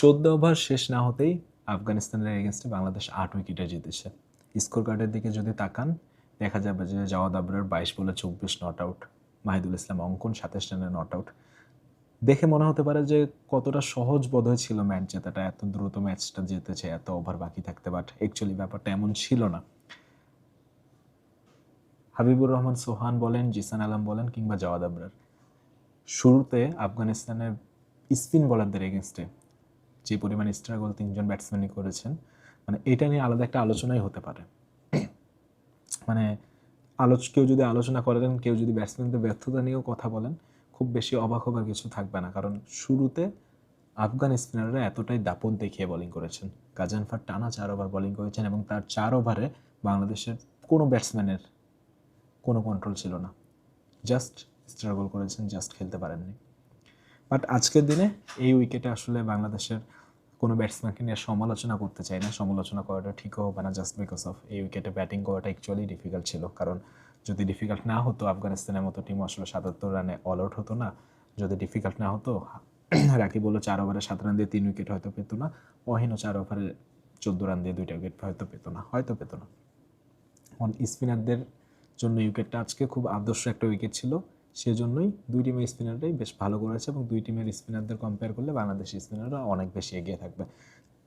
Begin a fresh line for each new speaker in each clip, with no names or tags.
চোদ্দ ওভার শেষ না হতেই আফগানিস্তানের এগেনস্টে বাংলাদেশ আট উইকেটে জিতেছে। স্কোর কার্ডের দিকে যদি তাকান, দেখা যাবে যে জাওয়াদ আবরার বাইশ বলে চব্বিশ, নট আউট। মাহিদুল ইসলাম অঙ্কন সাতাশ রানে নট আউট। দেখে মনে হতে পারে যে কতটা সহজ বোধহয় ছিল ম্যাচ জেতাটা, এত দ্রুত ম্যাচটা জিতেছে, এত ওভার বাকি থাকতে, বাট অ্যাকচুয়ালি ব্যাপারটা এমন ছিল না। হাবিবুর রহমান, সোহান বলেন, জিসান আলম বলেন কিংবা জাওয়াদ আবরার। শুরুতে আফগানিস্তানের স্পিন বলারদের এগেনস্টে যে পরিমাণ স্ট্রাগল তিনজন ব্যাটসম্যানই করেছেন মানে এটা নিয়ে আলাদা একটা আলোচনাই হতে পারে। মানে আলোচ, কেউ যদি আলোচনা করেন, কেউ যদি ব্যাটসম্যানদের ব্যর্থতা নিয়েও কথা বলেন, খুব বেশি অবাক হবার কিছু থাকবে না। কারণ শুরুতে আফগান স্পিনাররা এতটাই দাপট দেখিয়ে বোলিং করেছেন। গাজানফার টানা চার ওভার বোলিং করেছেন এবং তার চার ওভারে বাংলাদেশের কোনো ব্যাটসম্যানের কোনো কন্ট্রোল ছিল না। জাস্ট স্ট্রাগল করেছেন জাস্ট খেলতে পারেননি। বাট আজকের দিনে এই উইকেটে আসলে বাংলাদেশের কোনো ব্যাটসম্যানকে নিয়ে সমালোচনা করতে চাই না। সমালোচনা করাটা ঠিকও হবে না জাস্ট বিকজ অফ এই উইকেটে ব্যাটিং করাটা অ্যাকচুয়ালি ডিফিকাল্ট ছিল। কারণ যদি ডিফিকাল্ট না হতো, আফগানিস্তানের মতো টিম আসলে সাতাত্তর রানে অল আউট হতো না। যদি ডিফিকাল্ট না হতো, রাকিব বলল চার ওভারে সাত রান দিয়ে তিন উইকেট হয়তো পেতো না। অহিনও চার ওভারে চোদ্দ রান দিয়ে দুইটা উইকেট হয়তো পেতো না, হয়তো পেতো না। স্পিনারদের জন্য উইকেটটা আজকে খুব আদর্শ একটা উইকেট ছিল। সেজন্যই দুই টিমের স্পিনারটাই বেশ ভালো করেছে এবং দুই টিমের স্পিনারদের কম্পেয়ার করলে বাংলাদেশি স্পিনাররা অনেক বেশি এগিয়ে থাকবে।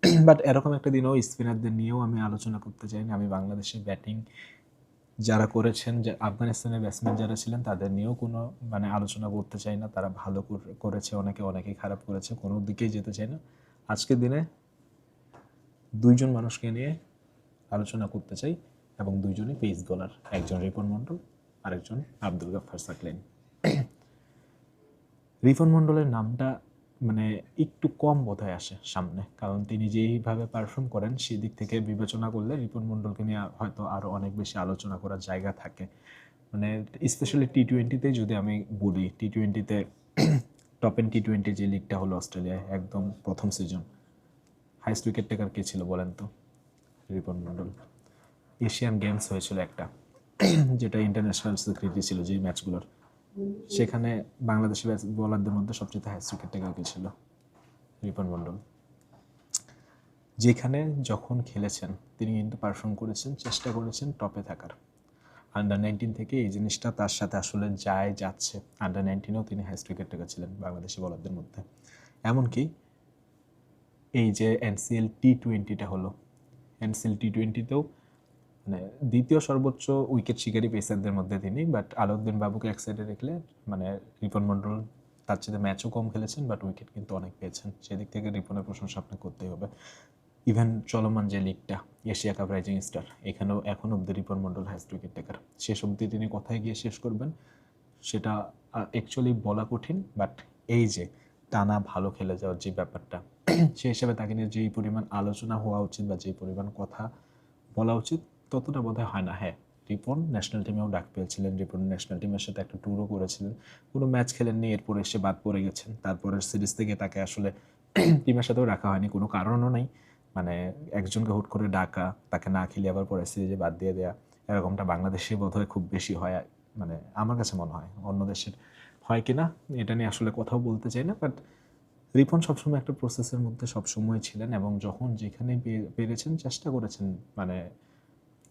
বাট এরকম একটা দিনেও স্পিনারদের নিয়েও আমি আলোচনা করতে চাই না আমি বাংলাদেশের ব্যাটিং যারা করেছেন, যে আফগানিস্তানের ব্যাটসম্যান যারা ছিলেন, তাদের নিয়েও কোনো মানে আলোচনা করতে চাই না। তারা ভালো করেছে, অনেকে, অনেকেই খারাপ করেছে, কোনো দিকেই যেতে চাই না। আজকের দিনে দুইজন মানুষকে নিয়ে আলোচনা করতে চাই এবং দুইজনই পেস বোলার একজন রিপন মণ্ডল, আরেকজন আব্দুল গাফার সাকলেন। রিপন মণ্ডলের নামটা মানে একটু কম বোধহয় আসে সামনে, কারণ তিনি যেইভাবে পারফর্ম করেন, সেদিক থেকে বিবেচনা করলে রিপন মণ্ডলকে নিয়ে হয়তো আরও অনেক বেশি আলোচনা করার জায়গা থাকে। মানে স্পেশালি টি টোয়েন্টিতে যদি আমি বলি টি টোয়েন্টিতে টপ এন টি টোয়েন্টি যে লিগটা হলো অস্ট্রেলিয়ায়, একদম প্রথম সিজন হাইস্ট উইকেট টেকার কে ছিল বলেন তো? রিপন মণ্ডল। এশিয়ান গেমস হয়েছিল একটা, যেটা ইন্টারন্যাশনাল সিক্রেটারি ছিল যেই ম্যাচগুলোর সেখানে বাংলাদেশি বোলারদের মধ্যে সবচেয়ে হাইস্ট উইকেট টেকার কে ছিল? রিপন মণ্ডল যেখানে যখন খেলেছেন, তিনি কিন্তু পারফর্ম করেছেন, চেষ্টা করেছেন টপে থাকার। আন্ডার নাইনটিন থেকে এই জিনিসটা তার সাথে আসলে যায়, যাচ্ছে। আন্ডার নাইনটিনেও তিনি হাইস্ট উইকেট টেকার ছিলেন বাংলাদেশি বোলারদের মধ্যে। এমনকি এই যে এনসিএল টি টোয়েন্টিটা হলো এনসিএল টি টোয়েন্টিতেও মানে দ্বিতীয় সর্বোচ্চ উইকেট শিকারী পেসারদের মধ্যে তিনি বাট আলাউদ্দিন বাবুকে এক সাইডে রেখলে মানে রিপন মন্ডল তার চেয়ে ম্যাচও কম খেলেছেন বাট উইকেট কিন্তু অনেক পেয়েছেন। সেদিক থেকে রিপনের প্রশংসা আপনাকে করতেই হবে। ইভেন চলমান যে লিগটা এশিয়া কাপ রাইজিং স্টার এখানেও এখন অব্দি Ripon Mondal highest wicket taker শেষ অবধি তিনি কোথায় গিয়ে শেষ করবেন, সেটা অ্যাকচুয়ালি বলা কঠিন বাট এই যে টানা ভালো খেলে যাওয়ার যে ব্যাপারটা, সেই হিসাবে তাকে নিয়ে যেই পরিমাণ আলোচনা হওয়া উচিত বা যেই পরিমাণ কথা বলা উচিত ততটা বোধহয় হয় না। হ্যাঁ রিপন ন্যাশনাল টিমেও ডাক পেয়েছিলেন। রিপন ন্যাশনাল টিমের সাথে একটা ট্যুরও করেছিলেন। কোনো ম্যাচ খেলেননি, এরপরে এসে বাদ পড়ে গেছেন। তারপরের সিরিজ থেকে তাকে আসলে টিমের সাথেও রাখা হয়নি। কোনো কারণও নেই। মানে একজনকে হুট করে ডাকা, তাকে না খেলে আবার পরে সিরিজে বাদ দিয়ে দেওয়া এরকমটা বাংলাদেশে বোধহয় খুব বেশি হয়। মানে আমার কাছে মনে হয়, অন্য দেশের হয় কি না এটা নিয়ে আসলে কথাও বলতে চাই না। বাট রিপন সবসময় একটা প্রসেসের মধ্যে সবসময় ছিলেন এবং যখন যেখানে পেরেছেন, চেষ্টা করেছেন মানে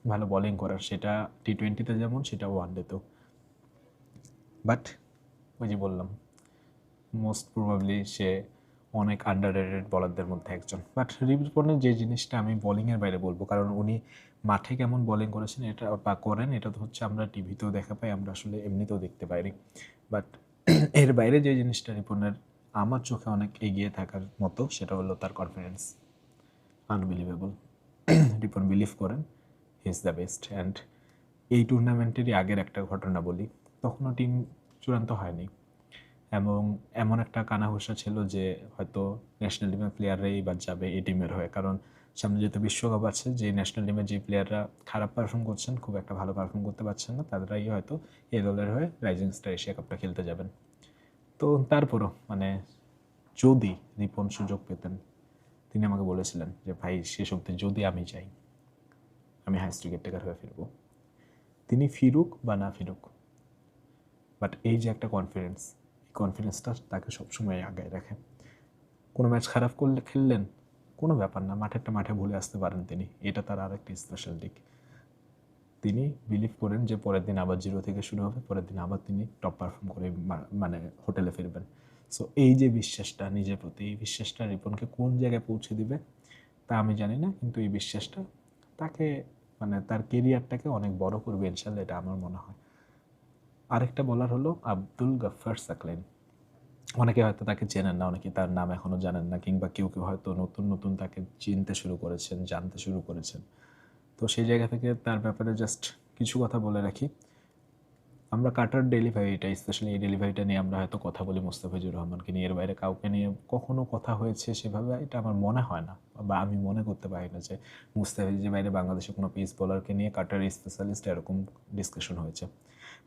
ভালো বোলিং করার, সেটা টি টোয়েন্টিতে যেমন, সেটা ওয়ান ডেতেও বাট ওই যে বললাম মোস্ট প্রবাবলি সে অনেক আন্ডার রেটেড বলারদের মধ্যে একজন। বাট রিপনের যে জিনিসটা আমি বোলিংয়ের বাইরে বলব, কারণ উনি মাঠে কেমন বোলিং করেছেন, এটা বা করেন, এটা তো হচ্ছে আমরা টিভিতেও দেখা পাই, আমরা আসলে এমনিতেও দেখতে পাইনি। বাট এর বাইরে যে জিনিসটা রিপনের আমার চোখে অনেক এগিয়ে থাকার মতো, সেটা হলো তার কনফিডেন্স আনবিলিভেবল রিপন বিলিভ করেন। ইজ দ্য বেস্ট অ্যান্ড এই টুর্নামেন্টেরই আগের একটা ঘটনা বলি। তখনও টিম চূড়ান্ত হয়নি। এবং এমন একটা কানাঘুষা ছিল যে হয়তো ন্যাশনাল টিমের প্লেয়াররাই এবার যাবে এই টিমের হয়ে। কারণ সামনে যেহেতু বিশ্বকাপ আছে, যে ন্যাশনাল টিমের যে প্লেয়াররা খারাপ পারফর্ম করছেন, খুব একটা ভালো পারফর্ম করতে পারছেন না, তাদেরাই হয়তো এই দলের হয়ে রাইজিং স্টার এশিয়া কাপটা খেলতে যাবেন। তো তারপরও মানে যদি রিপন সুযোগ পেতেন, তিনি আমাকে বলেছিলেন যে, ভাই শেষ অব্দি যদি আমি যাই আমি হাইস্ট উইকেট টেকার হয়ে ফিরবো। তিনি ফিরুক বা না ফিরুক। বাট এই যে একটা কনফিডেন্স এই কনফিডেন্সটা তাকে সবসময় আগায় রাখে। কোনো ম্যাচ খারাপ করলে খেললেন, কোনো ব্যাপার না মাঠেরটা মাঠে ভুলে আসতে পারেন তিনি। এটা তার আরেকটি স্পেশাল দিক। তিনি বিলিভ করেন যে পরের দিন আবার জিরো থেকে শুরু হবে, পরের দিন আবার তিনি টপ পারফর্ম করে মানে হোটেলে ফিরবেন। সো এই যে বিশ্বাসটা, নিজের প্রতি, এই বিশ্বাসটা রিপনকে কোন জায়গায় পৌঁছে দিবে তা আমি জানি না, কিন্তু এই বিশ্বাসটা তাকে মানে তার কেরিয়ারটাকে অনেক বড় করবে ইনশাল্লাহ, এটা আমার মনে হয়। আরেকটা বলার হলো আব্দুল গফার সাকলেন। অনেকে হয়তো তাকে চেনেন না, অনেকে তার নাম এখনও জানেন না, কিংবা কেউ কেউ হয়তো নতুন নতুন তাকে চিনতে শুরু করেছেন, জানতে শুরু করেছেন। তো সেই জায়গা থেকে তার ব্যাপারে জাস্ট কিছু কথা বলে রাখি। আমরা কাটার ডেলিভারিটা স্পেশালি এই ডেলিভারিটা নিয়ে আমরা হয়তো কথা বলি মোস্তাফিজুর রহমানকে নিয়ে, এর বাইরে কাউকে নিয়ে কখনো কথা হয়েছে সেভাবে, এটা আমার মনে হয় না। বা আমি মনে করতে পারি না যে মুস্তাফিজের বাইরে বাংলাদেশে কোনো পিস বোলারকে নিয়ে কাটার স্পেশালিস্ট এরকম ডিসকাশন হয়েছে।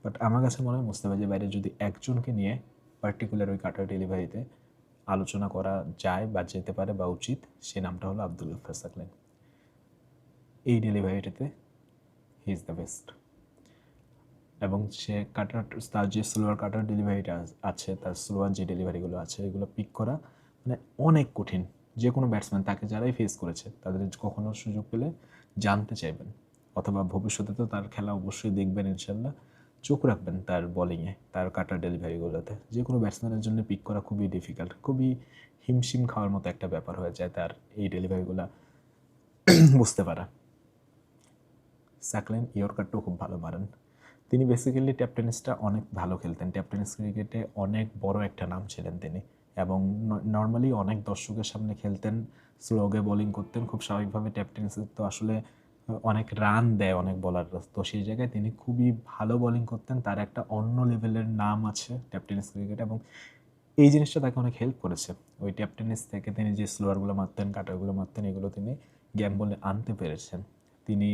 বাট আমার কাছে মনে হয় মুস্তাফিজের বাইরে যদি একজনকে নিয়ে পার্টিকুলার ওই কাটার ডেলিভারিতে আলোচনা করা যায় বা যেতে পারে বা উচিত, সে নামটা হলো আব্দুল গফার সাকলেন। এই ডেলিভারিটাতে হি ইজ দ্য বেস্ট এবং সে কাটার, তার যে স্লোয়ার কাটার ডেলিভারিটা আছে, তার স্লোয়ার যে ডেলিভারিগুলো আছে, এগুলো পিক করা মানে অনেক কঠিন। যে কোনো ব্যাটসম্যান তাকে যারাই ফেস করেছে, তাদের কখনো সুযোগ পেলে জানতে চাইবেন। অথবা ভবিষ্যতে তো তার খেলা অবশ্যই দেখবেন ইনশাল্লাহ চোখ রাখবেন তার বোলিংয়ে তার কাটার ডেলিভারিগুলোতে যে কোনো ব্যাটসম্যানের জন্য পিক করা খুবই ডিফিকাল্ট খুবই হিমশিম খাওয়ার মতো একটা ব্যাপার হয়ে যায় তার এই ডেলিভারিগুলো বুঝতে পারা। সাকলেন ইয়র্কারটাও খুব ভালো মারেন। তিনি বেসিক্যালি ট্যাপ টেনিসটা অনেক ভালো খেলতেন। ট্যাপ টেনিস ক্রিকেটে অনেক বড় একটা নাম ছিলেন তিনি এবং নর্মালি অনেক দর্শকের সামনে খেলতেন স্লোগে বোলিং করতেন, খুব স্বাভাবিকভাবে ট্যাপ টেনিসে তো আসলে অনেক রান দেয় অনেক বলাররা তো সেই জায়গায় তিনি খুবই ভালো বোলিং করতেন, তার একটা অন্য লেভেলের নাম আছে ট্যাপ টেনিস ক্রিকেটে এবং এই জিনিসটা তাকে অনেক হেল্প করেছে। ওই ট্যাপ টেনিস থেকে তিনি যে স্লোয়ারগুলো মারতেন কাটারগুলো মারতেন, এগুলো তিনি গেম বলে আনতে পেরেছেন। তিনি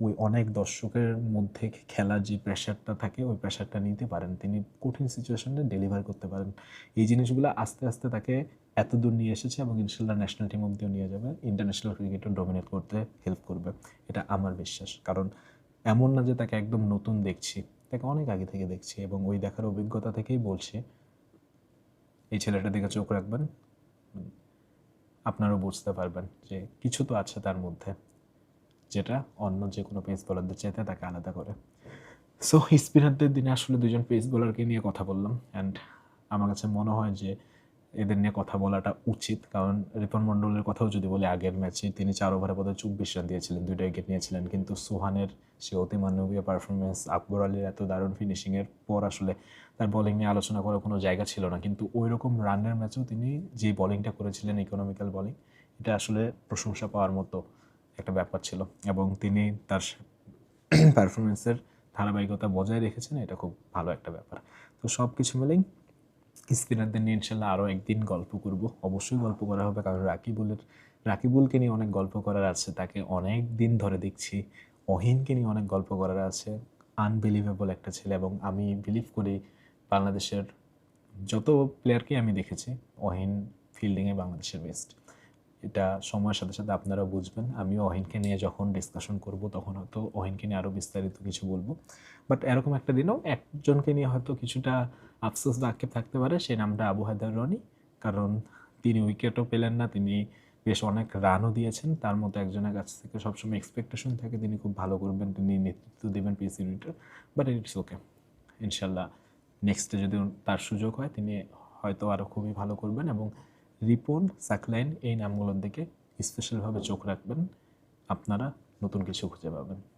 ওই অনেক দর্শকের মধ্যে খেলার যে প্রেশারটা থাকে, ওই প্রেশারটা নিতে পারেন। তিনি কঠিন সিচুয়েশনে ডেলিভার করতে পারেন। এই জিনিসগুলো আস্তে আস্তে তাকে এত দূর নিয়ে এসেছে এবং ইনশাল্লাহ ন্যাশনাল টিম অব্দিও নিয়ে যাবে। ইন্টারন্যাশনাল ক্রিকেটও ডমিনেট করতে হেল্প করবে। এটা আমার বিশ্বাস। কারণ এমন না যে তাকে একদম নতুন দেখছি, তাকে অনেক আগে থেকে দেখছি এবং ওই দেখার অভিজ্ঞতা থেকেই বলছি, এই ছেলেটার দিকে চোখ রাখবেন, আপনারাও বুঝতে পারবেন যে কিছু তো আছে তার মধ্যে। যেটা অন্য যে কোনো পেস বোলারদের চাইতে তাকে আলাদা করে। সো স্পিনারদের দিনে আসলে দুজন পেস বোলারকে নিয়ে কথা বললাম অ্যান্ড আমার কাছে মনে হয় যে এদের নিয়ে কথা বলাটা উচিত। কারণ রিপন মণ্ডলের কথাও যদি বলি, আগের ম্যাচে তিনি চার ওভারে বোধহয় চব্বিশ রান দিয়েছিলেন, দুইটা উইকেট নিয়েছিলেন। কিন্তু সোহানের সে অতি মানবীয় পারফরমেন্স আকবর আলীর এত দারুণ ফিনিশিংয়ের পর আসলে তার বোলিং নিয়ে আলোচনা করার কোনো জায়গা ছিল না। কিন্তু ওই রকম রানের ম্যাচেও তিনি যে বোলিংটা করেছিলেন ইকোনমিক্যাল বলিং এটা আসলে প্রশংসা পাওয়ার মতো একটা ব্যাপার ছিল এবং তিনি তার পারফরমেন্সের ধারাবাহিকতা বজায় রেখেছেন, এটা খুব ভালো একটা ব্যাপার। তো সব কিছু মিলেই স্পিনারদের নিয়ে ইনশাল্লাহ আরও একদিন গল্প করব। অবশ্যই গল্প করা হবে, কারণ রাকিবুলের, রাকিবুলকে নিয়ে অনেক গল্প করার আছে, তাকে অনেক দিন ধরে দেখছি। অহিনকে নিয়ে অনেক গল্প করার আছে। আনবিলিভেবল একটা ছেলে এবং আমি বিলিভ করি বাংলাদেশের যত প্লেয়ারকে আমি দেখেছি, অহিন ফিল্ডিংয়ে বাংলাদেশের বেস্ট এটা সময়ের সাথে সাথে আপনারাও বুঝবেন। আমিও অহিনকে নিয়ে যখন ডিসকাশন করব, তখন হয়তো অহিনকে নিয়ে আরও বিস্তারিত কিছু বলব। বাট এরকম একটা দিনও একজনকে নিয়ে হয়তো কিছুটা আফসোস বা আক্ষেপ থাকতে পারে সেই নামটা আবু হায়দার রনি। কারণ তিনি উইকেটও পেলেন না, তিনি বেশ অনেক রানও দিয়েছেন। তার মতো একজনের কাছ থেকে সবসময় এক্সপেকটেশন থাকে, তিনি খুব ভালো করবেন, তিনি নেতৃত্ব দেবেন পিস ইউনিটের বাট ইটস ওকে ইনশাল্লাহ নেক্সটে যদি তার সুযোগ হয়, তিনি হয়তো আরও খুবই ভালো করবেন এবং রিপন সাকলাইন এই নামগুলোর দিকে স্পেশালভাবে চোখ রাখবেন। আপনারা নতুন কিছু খুঁজে পাবেন।